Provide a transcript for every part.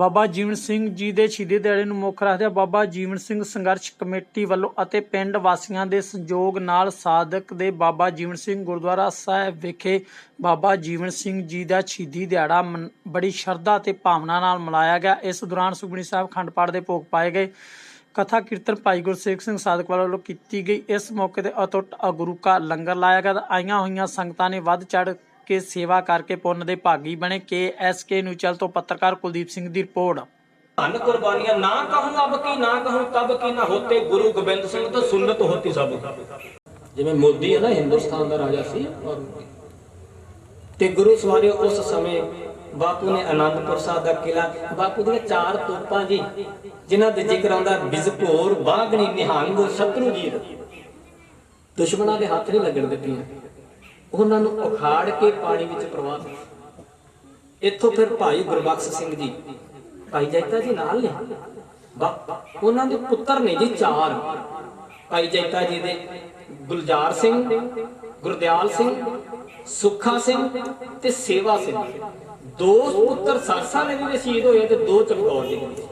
ਬਾਬਾ ਜੀਵਨ ਸਿੰਘ ਜੀ ਦੇ ਸ਼ਹੀਦੀ ਦਿਹਾੜੇ ਨੂੰ ਮੁੱਖ ਰੱਖਦਿਆਂ ਬਾਬਾ ਜੀਵਨ ਸਿੰਘ ਸੰਘਰਸ਼ ਕਮੇਟੀ ਵੱਲੋਂ ਅਤੇ ਪਿੰਡ ਵਾਸੀਆਂ ਦੇ ਸੰਯੋਗ ਨਾਲ ਸਾਧਕ ਦੇ ਬਾਬਾ ਜੀਵਨ ਸਿੰਘ ਗੁਰਦੁਆਰਾ ਸਾਹਿਬ ਵਿਖੇ ਬਾਬਾ ਜੀਵਨ ਸਿੰਘ ਜੀ ਦਾ ਸ਼ਹੀਦੀ ਦਿਹਾੜਾ ਮਨ- ਬੜੀ ਸ਼ਰਧਾ ਤੇ ਭਾਵਨਾ ਨਾਲ ਮਨਾਇਆ ਗਿਆ। ਇਸ ਦੌਰਾਨ ਸੁਖਮਨੀ ਸਾਹਿਬ ਖੰਡ ਪਾਠ ਦੇ ਭੋਗ ਪਾਏ ਗਏ। ਕਥਾ ਕੀਰਤਨ ਭਾਈ ਗੁਰਸੇਵਕ ਸਿੰਘ ਸਾਧਕ ਵੱਲੋਂ ਕੀਤੀ ਗਈ। ਇਸ ਮੌਕੇ ਤੇ ਅਟੁੱਟ ਅਗੁਰੂ ਕਾ ਲੰਗਰ ਲਾਇਆ ਗਿਆ। ਆਈਆਂ ਹੋਈਆਂ ਸੰਗਤਾਂ ਨੇ ਵੱਧ ਚੜ੍ਹ ਕੇ ਸੇਵਾ ਕਰਕੇ ਪੁੰਨ ਦੇ ਭਾਗੀ ਬਣੇ ਕੇ ਐਸ ਕੇ ਨਿਊਜ਼ਲ ਤੋਂ ਪੱਤਰਕਾਰ ਕੁਲਦੀਪ ਸਿੰਘ ਦੀ ਰਿਪੋਰਟ। ਧਨ ਕੁਰਬਾਨੀਆਂ, ਨਾ ਕਹੂੰ ਅਬ ਕੀ, ਨਾ ਕਹੂੰ ਤਬ ਕੀ, ਨਾ ਹੋਤੇ ਗੁਰੂ ਗੋਬਿੰਦ ਸਿੰਘ ਤੋਂ ਸੁਨਨਤ ਹੋਤੀ ਸਭ। ਜਿਵੇਂ ਮੋਦੀ ਹੈ ਨਾ, ਹਿੰਦੁਸਤਾਨ ਦਾ ਰਾਜਾ ਸੀ। ਤੇ ਗੁਰੂ ਸਵਾਰੇ ਉਸ ਸਮੇਂ ਬਾਪੂ ਨੇ ਆਨੰਦਪੁਰ ਸਾਹਿਬ ਦਾ ਕਿਲਾ ਬਾਪੂ ਦੀਆਂ ਚਾਰ ਤੋਪਾਂ ਜੀ, ਜਿਨ੍ਹਾਂ ਦੇ ਜ਼ਿਕਰ ਆਉਂਦਾ, ਬਿਜ਼ਪੋਰ ਬਾਗਣੀ ਨਿਹੰਗ ਸ਼ਤਰੂਜੀਤ ਦੁਸ਼ਮਣਾਂ ਦੇ ਹੱਥ ਨਹੀਂ ਲੱਗਣ ਦਿੱਤੀਆਂ। ਉਹਨਾਂ ਨੂੰ ਉਖਾੜ ਕੇ ਪਾਣੀ ਵਿੱਚ ਪ੍ਰਵਾਹ ਇੱਥੋਂ ਫਿਰ ਭਾਈ ਗੁਰਬਖਸ਼ ਸਿੰਘ ਜੀ, ਭਾਈ ਜੈਤਾ ਜੀ ਨਾਲ ਨੇ? ਬਾ- ਉਹਨਾਂ ਦੇ ਪੁੱਤਰ ਨੇ ਜੀ ਚਾਰ। ਭਾਈ ਜੈਤਾ ਜੀ ਦੇ ਗੁਲਜ਼ਾਰ ਸਿੰਘ, ਗੁਰਦਿਆਲ ਸਿੰਘ, ਸੁੱਖਾ ਸਿੰਘ ਤੇ ਸੇਵਾ ਸਿੰਘ। ਦੋ ਪੁੱਤਰ ਸਰਸਾ ਨਦੀ ਦੇ ਸ਼ਹੀਦ ਹੋਏ ਤੇ ਦੋ ਚਮਕੌਰ ਦੇ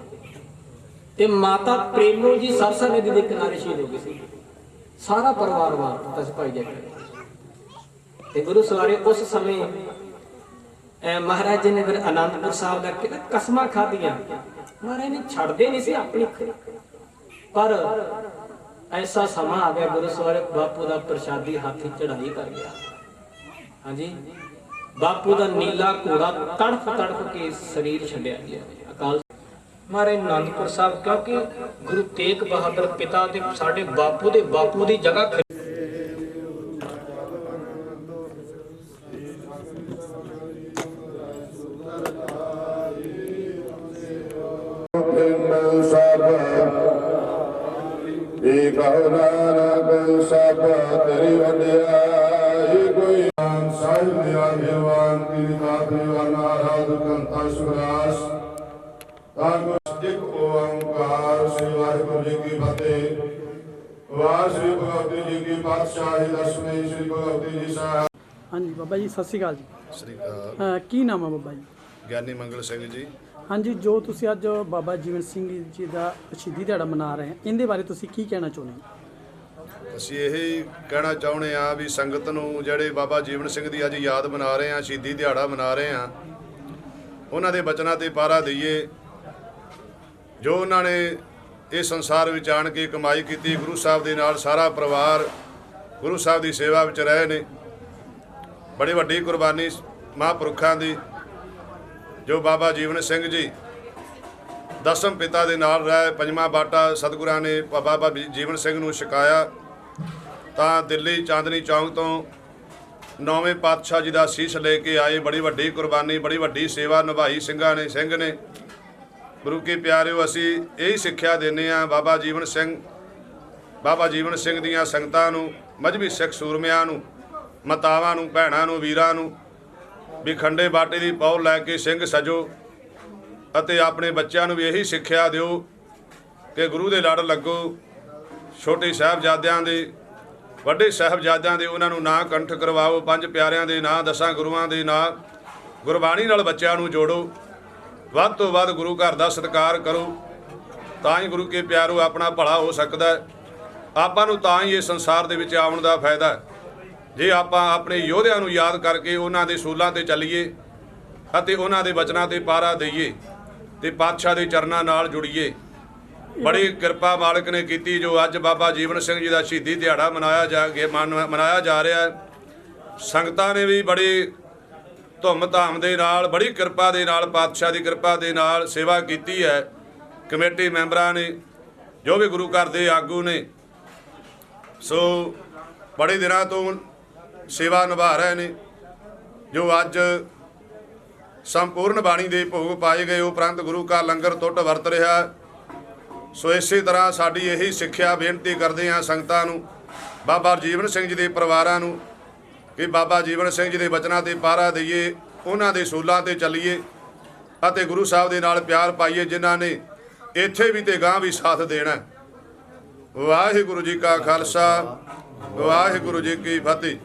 ਤੇ ਮਾਤਾ ਪ੍ਰੇਮੋ ਜੀ ਸਰਸਾ ਨਦੀ ਦੇ ਕਿਨਾਰੇ ਸ਼ਹੀਦ ਹੋ ਗਏ ਸੀ। ਸਾਰਾ ਪਰਿਵਾਰ ਵਾਰ ਦਿੱਤਾ ਸੀ ਭਾਈ ਜੈਤਾ ਤੇ ਗੁਰੂ ਸਵਾਰੇ ਉਸ ਸਮੇਂ, ਅਹ ਮਹਾਰਾਜ ਜੀ ਨੇ ਫਿਰ ਆਨੰਦਪੁਰ ਸਾਹਿਬ ਦਾ ਕਿਹਾ ਕਸਮਾਂ ਖਾਧੀਆਂ। ਮਹਾਰਾਜ ਨੇ ਛੱਡਦੇ ਨਹੀਂ ਸੀ ਆਪਣੀ ਪਰ ਐਸਾ ਸਮਾਂ ਆ ਗਿਆ, ਗੁਰੂ ਸਵਾਰੇ ਬਾਪੂ ਦਾ ਪ੍ਰਸ਼ਾਦੀ ਹੱਥ ਚੜਾਈ ਕਰ ਗਿਆ। ਹਾਂਜੀ? ਬਾਪੂ ਦਾ ਨੀਲਾ ਘੋੜਾ ਤੜਫ ਤੜਫ ਕੇ ਸਰੀਰ ਛੱਡਿਆ ਗਿਆ। ਅਕਾਲ ਮਾਰੇ ਆਨੰਦਪੁਰ ਸਾਹਿਬ, ਕਿਉਂਕਿ ਗੁਰੂ ਤੇਗ ਬਹਾਦਰ ਪਿਤਾ ਤੇ ਸਾਡੇ ਬਾਪੂ ਦੇ ਬਾਪੂ ਦੀ ਜਗ੍ਹਾ ਏ ਕਹੋ ਨਾਨਕ ਸਭ ਤੇਰੀ ਵਡਿਆਈ ਕੋਈ ਨਾਮ ਸਾਹਿਬ ਲਿਆ ਭਗਵਾਨ ਕੀ ਮਾਤਰੀ ਵਰਨਾ ਰਾਧ ਕੰਤਾ ਸੁਰਾਸ। ਤਾਗੁਸਟਿਕ ਓੰਕਾਰ ਸ੍ਰੀ ਵਾਹਿਗੁਰੂ ਜੀ ਕੀ ਫਤਿਹ। ਵਾਹਿਗੁਰੂ ਭਗਵਤੀ ਜੀ ਕੀ ਪਾਤਸ਼ਾਹੀ ਦਸਵੇਂ ਸ੍ਰੀ ਭਗਵਤੀ ਜੀ ਸਾਹਿਬ। ਹਾਂਜੀ ਬਾਬਾ ਜੀ ਸਤਿ ਸ਼੍ਰੀ ਅਕਾਲ ਜੀ। ਸ੍ਰੀ ਅਕਾਲ। ਕੀ ਨਾਮ ਹੈ ਬਾਬਾ ਜੀ? ਗਿਆਨੀ ਮੰਗਲ ਸਿੰਘ ਜੀ। ਹਾਂਜੀ, ਜੋ ਤੁਸੀਂ ਅੱਜ ਬਾਬਾ ਜੀਵਨ ਸਿੰਘ ਜੀ ਦਾ ਸ਼ਹੀਦੀ ਦਿਹਾੜਾ ਮਨਾ ਰਹੇ ਹੋ, ਇਹਦੇ ਬਾਰੇ ਤੁਸੀਂ ਕੀ ਕਹਿਣਾ ਚਾਹੁੰਦੇ ਹੋ? ਅਸੀਂ ਇਹ ਹੀ ਕਹਿਣਾ ਚਾਹੁੰਦੇ ਆ ਵੀ ਸੰਗਤ ਨੂੰ ਜਿਹੜੇ ਬਾਬਾ ਜੀਵਨ ਸਿੰਘ ਦੀ ਅੱਜ ਯਾਦ ਮਨਾ ਰਹੇ ਆ ਸ਼ਹੀਦੀ ਦਿਹਾੜਾ ਮਨਾ ਰਹੇ ਆ ਉਹਨਾਂ ਦੇ ਬਚਨਾਂ ਤੇ ਪਾਰਾ ਦਈਏ। ਜੋ ਉਹਨਾਂ ਨੇ ਇਹ ਸੰਸਾਰ ਵਿੱਚ ਆਣ ਕੇ ਕਮਾਈ ਕੀਤੀ, ਗੁਰੂ ਸਾਹਿਬ ਦੇ ਨਾਲ ਸਾਰਾ ਪਰਿਵਾਰ ਗੁਰੂ ਸਾਹਿਬ ਦੀ ਸੇਵਾ ਵਿੱਚ ਰਹੇ ਨੇ। ਬੜੀ ਵੱਡੀ ਕੁਰਬਾਨੀ ਮਹਾਂਪੁਰਖਾਂ ਦੀ ਜੋ ਬਾਬਾ ਜੀਵਨ ਸਿੰਘ ਜੀ ਦਸਮ ਪਿਤਾ ਦੇ ਨਾਲ ਰਹਿ ਪੰਜਵਾਂ ਬਾਟਾ ਸਤਿਗੁਰਾਂ ਨੇ ਬਾਬਾ ਜੀਵਨ ਸਿੰਘ ਨੂੰ ਛਕਾਇਆ, ਤਾਂ ਦਿੱਲੀ ਚਾਂਦਨੀ ਚੌਂਕ ਤੋਂ ਨੌਵੇਂ ਪਾਤਸ਼ਾਹ ਜੀ ਦਾ ਸੀਸ ਲੈ ਕੇ ਆਏ। ਬੜੀ ਵੱਡੀ ਕੁਰਬਾਨੀ, ਬੜੀ ਵੱਡੀ ਸੇਵਾ ਨਿਭਾਈ ਸਿੰਘਾਂ ਨੇ, ਸਿੰਘ ਨੇ। ਗੁਰੂ ਕੀ ਪਿਆਰਿਓ, ਅਸੀਂ ਇਹੀ ਸਿੱਖਿਆ ਦਿੰਨੇ ਆ ਬਾਬਾ ਜੀਵਨ ਸਿੰਘ, ਬਾਬਾ ਜੀਵਨ ਸਿੰਘ ਦੀਆਂ ਸੰਗਤਾਂ ਨੂੰ, ਮਜਬੀ ਸਿੱਖ ਸੂਰਮਿਆਂ ਨੂੰ, ਮਾਤਾਵਾਂ ਨੂੰ, ਭੈਣਾਂ ਨੂੰ, ਵੀਰਾਂ ਨੂੰ। ਵੀ ਖੰਡੇ ਬਾਟੇ ਦੀ ਪੌਲ ਲੈ ਕੇ ਸਿੰਘ ਸਜੋ ਅਤੇ ਆਪਣੇ ਬੱਚਿਆਂ ਨੂੰ ਵੀ ਇਹੀ ਸਿੱਖਿਆ ਦਿਓ ਕਿ ਗੁਰੂ ਦੇ ਲੜ ਲੱਗੋ। ਛੋਟੇ ਸਾਹਿਬਜ਼ਾਦਿਆਂ ਦੇ, ਵੱਡੇ ਸਾਹਿਬਜ਼ਾਦਿਆਂ ਦੇ ਉਹਨਾਂ ਨੂੰ ਨਾਂ ਕੰਠ ਕਰਵਾਓ। ਪੰਜ ਪਿਆਰਿਆਂ ਦੇ ਨਾਂ ਦਸਾਂ ਗੁਰੂਆਂ ਦੇ ਨਾਂ ਗੁਰਬਾਣੀ ਨਾਲ ਬੱਚਿਆਂ ਨੂੰ ਜੋੜੋ। ਵੱਧ ਤੋਂ ਵੱਧ ਗੁਰੂ ਘਰ ਦਾ ਸਤਿਕਾਰ ਕਰੋ। ਤਾਂ ਹੀ ਗੁਰੂ ਕੇ ਪਿਆਰੋ ਆਪਣਾ ਭਲਾ ਹੋ ਸਕਦਾ ਹੈ। ਆਪਾਂ ਨੂੰ ਤਾਂ ਹੀ ਇਹ ਸੰਸਾਰ ਦੇ ਵਿੱਚ ਆਉਣ ਦਾ ਫਾਇਦਾ ਹੈ। ਜੇ ਆਪਾਂ ਆਪਣੇ ਯੋਧਿਆਂ ਨੂੰ ਯਾਦ ਕਰਕੇ ਉਹਨਾਂ ਦੇ ਸੂਲਾਂ ਤੇ ਚੱਲੀਏ ਅਤੇ ਉਹਨਾਂ ਦੇ ਬਚਨਾਂ ਤੇ ਪਾਰਾ ਦਈਏ ਤੇ ਪਾਤਸ਼ਾਹ ਦੇ ਚਰਨਾਂ ਨਾਲ ਜੁੜੀਏ। ਬੜੀ ਕਿਰਪਾ ਮਾਲਕ ਨੇ ਕੀਤੀ ਜੋ ਅੱਜ ਬਾਬਾ ਜੀਵਨ ਸਿੰਘ ਜੀ ਦਾ ਸ਼ਹੀਦੀ ਦਿਹਾੜਾ ਮਨਾਇਆ ਜਾ ਗਿਆ ਮਨ- ਮਨਾਇਆ ਜਾ ਰਿਹਾ ਹੈ। ਸੰਗਤਾਂ ਨੇ ਵੀ ਬੜੀ ਧੁੰਮ ਧਾਮ ਦੇ ਨਾਲ, ਬੜੀ ਕਿਰਪਾ ਦੇ ਨਾਲ, ਪਾਤਸ਼ਾਹ ਦੀ ਕਿਰਪਾ ਦੇ ਨਾਲ ਸੇਵਾ ਕੀਤੀ ਹੈ। ਕਮੇਟੀ ਮੈਂਬਰਾਂ ਨੇ, ਜੋ ਵੀ ਗੁਰੂ ਘਰ ਦੇ ਆਗੂ ਨੇ, ਸੋ ਬੜੇ ਦਿਨਾਂ ਤੋਂ ਸੇਵਾ ਨਿਭਾ ਰਹੇ ਨੇ, ਜੋ ਅੱਜ ਸੰਪੂਰਨ ਬਾਣੀ ਦੇ ਭੋਗ ਪਾਏ ਗਏ ਉਪਰੰਤ ਗੁਰੂ ਕਾ ਲੰਗਰ ਟੁੱਟ ਵਰਤ ਰਿਹਾ ਸੋ ਇਸੇ ਤਰ੍ਹਾਂ ਸਾਡੀ ਇਹੀ ਸਿੱਖਿਆ ਬੇਨਤੀ ਕਰਦੇ ਹਾਂ ਸੰਗਤਾਂ ਨੂੰ, ਬਾਬਾ ਜੀਵਨ ਸਿੰਘ ਜੀ ਦੇ ਪਰਿਵਾਰਾਂ ਨੂੰ, ਕਿ ਬਾਬਾ ਜੀਵਨ ਸਿੰਘ ਜੀ ਦੇ ਬਚਨਾਂ ਤੇ ਪਾਰਾ ਦਈਏ, ਉਹਨਾਂ ਦੇ ਸੂਲਾਂ ਤੇ ਚੱਲੀਏ, ਅਤੇ ਗੁਰੂ ਸਾਹਿਬ ਦੇ ਨਾਲ ਪਿਆਰ ਪਾਈਏ, ਜਿਨ੍ਹਾਂ ਨੇ ਇੱਥੇ ਵੀ ਤੇ ਗਾਂ ਵੀ ਸਾਥ ਦੇਣਾ ਵਾਹਿਗੁਰੂ ਜੀ ਕਾ ਖਾਲਸਾ, ਵਾਹਿਗੁਰੂ ਜੀ ਕੀ ਫਤਿਹ।